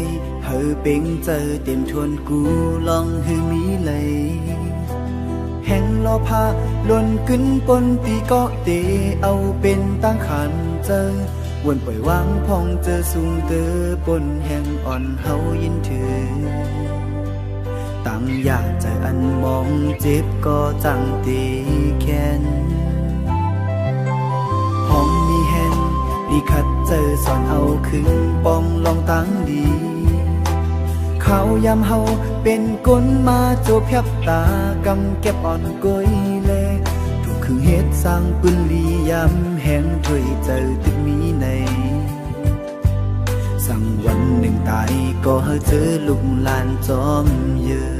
กนในเฮอเป็งเจอเต็มทวนกูลองเฮอมีเลยแห่งลอพาลนกึนปนตีเกาะเตเอาเป็นตั้งขันเจอวนปล่อยวางพองเจอสูงเตอปนแห่งอ่อนเฮายินถือตั้งอยากใจอันมองเจ็บก็จังตีแค้นห้องมีแห่งดีคัดเจอสอนเอาขึ้นปองลองตั้งดี เขายำเฮาเป็นก้นมาโจบยับตากำเก็บอ่อนก้อยแลถูกคือเฮ็ดสร้างปืนลียำแห่งถวยเจอตึกมีใน สั่งวันหนึ่งตายก็เจอลุกลานจอมเยอะ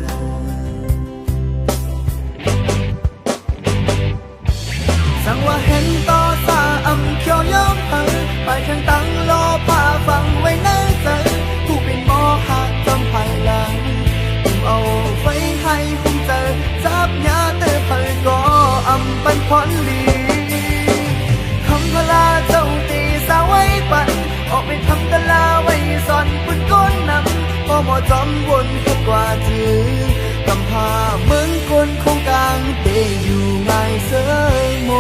สั่งว่าเห็นต่อสาอำเขียวยอมเฮอไปทางตั้งรอพาฟังไว้ใน พ้นดีคำพลาเจ้าตีสาวไว้ปั่นออกไปทำตะลาไว้ซ่อนปุ่นก้นนำพอหมอจอมวนก็กว่าถือกำพาเหมือนคนคงกลางเตอยู่ง่ายเสยโม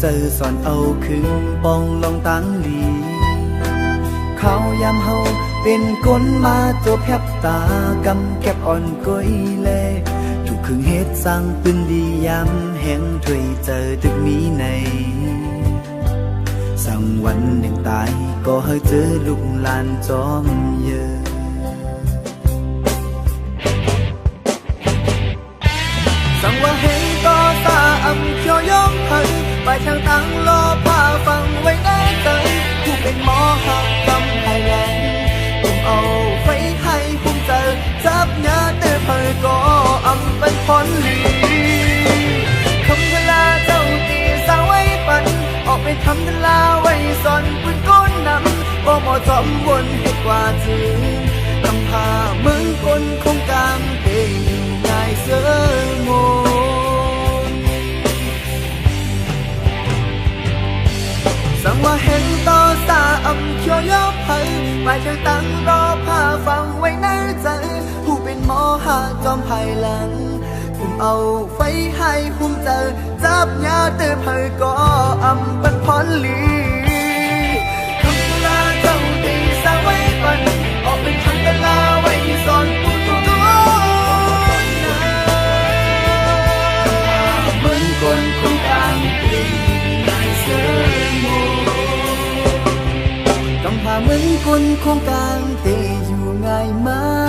เจอสอนเอาขึ้นปองลองตังดีเขายำเฮาเป็นก้นมาโจบแยบตากำแก็บอ่อนก้อยแลถูกคึงเฮ็ดสร้างปืนดียำแห่งถวยเจอตึกมีใน สั่งวันหนึ่งตายก็เฮอเจอลูกหลานจอมเยอะำบ่หมอจอมวนให้กว่าจือกำพาเมือนคนคงกางเตอยู่ง่ายเสยโมสั่งว่าเห็นต่อสาอำเขียวยอบให้ไปทางตั้งรอพาฟังไว้ในใจ ผู้เป็นหมอหาจอมภายหลังผมเอาไฟให้หุ้มเจอจับยาเตอเพอก็อำเป็นพรลี เหมือนคนคงกลางเตอยู่ไงมา